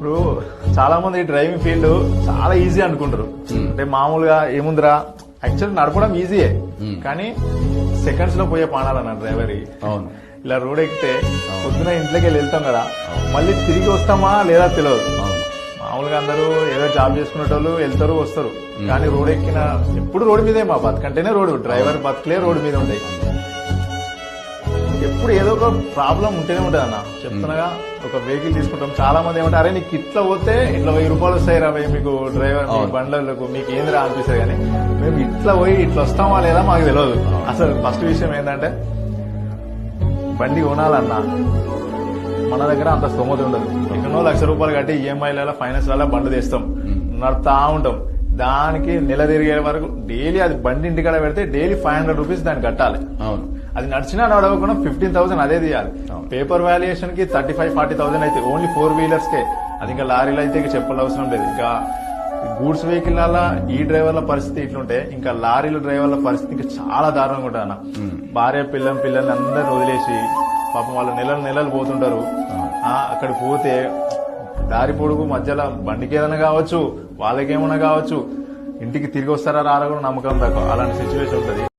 ఇప్పుడు చాలా మంది డ్రైవింగ్ ఫీల్డ్ చాలా ఈజీ అనుకుంటారు. అంటే మామూలుగా ఏముందిరా? యాక్చువల్ నడపడం ఈజీయే కానీ సెకండ్స్లో పోయే పానాలన్న డ్రైవర్. అవును. ఇలా రోడ్ ఎక్కితే పొద్దున ఇంట్లోకి వెళ్ళి వెళ్తాం కదా. మళ్ళీ తిరిగి వస్తామా లేదా తెలియదు మామూలుగా అందరూ ఏదో జాబ్ చేసుకునేటోళ్ళు వెళ్తారు వస్తారు. కానీ రోడ్ ఎక్కిన ఎప్పుడు రోడ్డు మీదే మా బతుకంటేనే రోడ్డు డ్రైవర్ బతుకులే రోడ్డు మీద ఉంటాయి ఎప్పుడు ఏదో ఒక ప్రాబ్లం ఉంటేనే ఉంటుంది అన్న. చెప్తున్నాగా ఒక వెహికల్ తీసుకుంటాం. చాలా మంది ఏమంటారు అరే నీకు ఇట్లా పోతే ఇట్లా వెయ్యి రూపాయలు వస్తాయి రా మీకు డ్రైవర్. బండ్లకు మీకు ఏందిరా అనిపిస్తుంది కానీ మేము ఇట్లా పోయి ఇట్లా వస్తామా లేదా మాకు తెలియదు అసలు ఫస్ట్ విషయం ఏంటంటే బండి కొనాలన్నా మన దగ్గర అంత స్తోమత ఉండదు. ఎన్నో లక్ష రూపాయలు కట్టి ఈఎంఐలలో ఫైనాన్స్లలో బండి తెస్తాం. నడుపుతా ఉంటాం. దానికి నెల తిరిగే వరకు డైలీ అది బండి ఇంటికాడ పెడితే డైలీ ఫైవ్ హండ్రెడ్ రూపీస్ దాన్ని కట్టాలి. అవును. అది నడిచినా నడవకుండా ఫిఫ్టీన్ థౌసండ్ అదే తీయాలి. పేపర్ వాల్యుయేషన్కి థర్టీ ఫైవ్ ఫార్టీ థౌసండ్ అయితే ఓన్లీ ఫోర్ వీలర్స్ కే అది ఇంకా లారీలు అయితే ఇక చెప్పాల్సిన అవసరం లేదు. ఇంకా గూడ్స్ వెహికల్ ఈ డ్రైవర్ల పరిస్థితి ఇట్లుంటే ఇంకా లారీల డ్రైవర్ల పరిస్థితి ఇంకా చాలా దారుణంగా ఉంటుంది అన్న. భార్య పిల్లం పిల్లల్ని అందరిని వదిలేసి పాపం వాళ్ళు నెలలు నెలలు పోతుంటారు. ఆ, అక్కడ పోతే దారి పొడుగు మధ్యలో బండికి ఏదైనా కావచ్చు వాళ్ళకేమైనా కావచ్చు ఇంటికి తిరిగి వస్తారా రారా కూడా నమ్మకం తక్కువ అలాంటి సిచ్యువేషన్ ఉంటుంది.